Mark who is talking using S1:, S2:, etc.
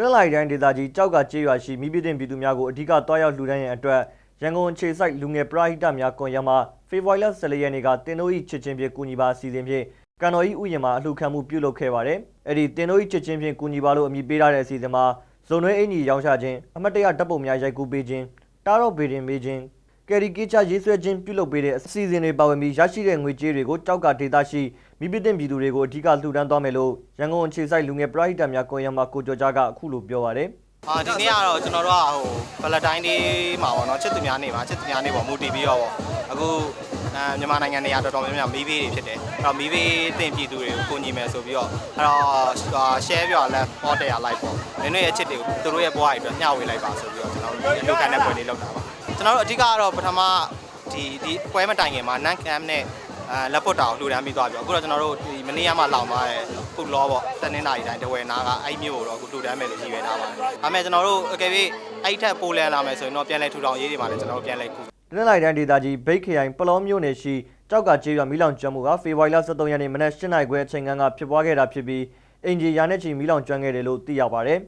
S1: နင်္လာရီတိုင်းဒေသကြီးကြောက်ကကျေးရွာရှိမိဘတင်ပြည်သူများကိုအဓိကတွားရောက်လှူဒန်းရန်အတွက်ရန်ကုန်အခြေစိုက်လူငယ်ပရိဟိတများကွန်ရက်မှဖေဖော်ဝါရီလ14ရက်နေ့ကတင်တို့၏ချစ်ချင်းဖြင့်ကူညီပါအစီအစဉ်ဖြင့်ကန်တော်၏ဥယျာဉ်မှာအလှူခံမှုပြုလုပ်ခဲ့ပါတယ်။အဲ့ဒီတင်တို့၏ချစ်ချင်းဖြင့်ကူညီပါလို့အမည်ပေးထားတဲ့အစီအစဉ်မှာဇုံနှွေးအင်ကြီးရောင်းချခြင်းအမတ်တရဓာတ်ပုံများရိုက်ကူးပေးခြင်းတားတော့ဗေဒင်ပေးခြင်း ကယ်ရီကေချာရေးဆွဲခြင်းပြုလုပ်ပေးတဲ့အစီအစဉ်တွေပါဝင်ပြီးရရှိတဲ့ငွေကြေးတွေကိုကြောက်ကဒေသရှိမိဘတင်ပြည်သူတွေကိုအဓိကလှူဒန်းသွားမယ်လို့ရန်ကုန်အခြေစိုက်လူငယ်ပရိဟိတများကွန်ရက်မှကိုကျော်ကြားကအခုလိုပြောပါတယ်။
S2: အာဒီနေ့ကတော့ကျွန်တော်တို့ကဟိုဗလတိုင်းဒေးမှာပေါ့နော်ချစ်သူများနေမှာချစ်သူများနေပေါ့မူတည်ပြီးတော့ပေါ့အခုအဲမြန်မာနိုင်ငံနေရာတော်တော်များများမီးဘေးတွေဖြစ်တယ်အဲ့တော့မီးဘေးတင်ပြည်သူတွေကိုကိုညီမယ်ဆိုပြီးတော့အဲ့တော့ share ပြလက် order ရလိုက်ပေါ့နင်းတို့ရဲ့ချစ်တွေကိုသူတို့ရဲ့ဘဝတွေအတွက်မျှဝေလိုက်ပါဆိုပြီးတော့ကျွန်တော်တို့ဒီလူကန်တဲ့ပွဲလေးလုပ်တာပါကျွန်တော်တို့အဓိကကတော့ပထမဒီဒီပွဲမတိုင်ခင်မှာ nan cam နဲ့ အဲလက်ပွတ်တာကိုလှူဒန်းပြီးသွားပြီအခုတော့ကျွန်တော်တို့ဒီမနေ့ကမှလောင်သွားတယ်ခုလောပေါ့တနင်္လာရီတိုင်းတဝယ်နာကအဲ့မျိုးကိုတော့အခုလှူဒန်းမယ်လို့ရည်ရွယ်ထားပါတယ်ဒါပေမဲ့ကျွန်တော်တို့အကယ်၍အဲ့ထက်ပိုလန်လာမယ်ဆိုရင်တော့ပြန်လဲထူထောင်ရေးတွေမှာလည်းကျွန်တော်တို့ပြန်လဲကူ
S1: တနင်္လာရီတိုင်းဒေသကြီးဘိတ်ခရိုင်ပလောမြို့နယ်ရှိကြောက်ကကျေးရွာမီးလောင်ကျွမ်းမှုကဖေဖော်ဝါရီလ23ရက်နေ့မနက်7:00နာရီခွဲအချိန်ခန့်ကဖြစ်ပွားခဲ့တာဖြစ်ပြီးအင်ဂျီယာနဲ့ချီမီးလောင်ကျွမ်းခဲ့တယ်လို့သိရပါတယ်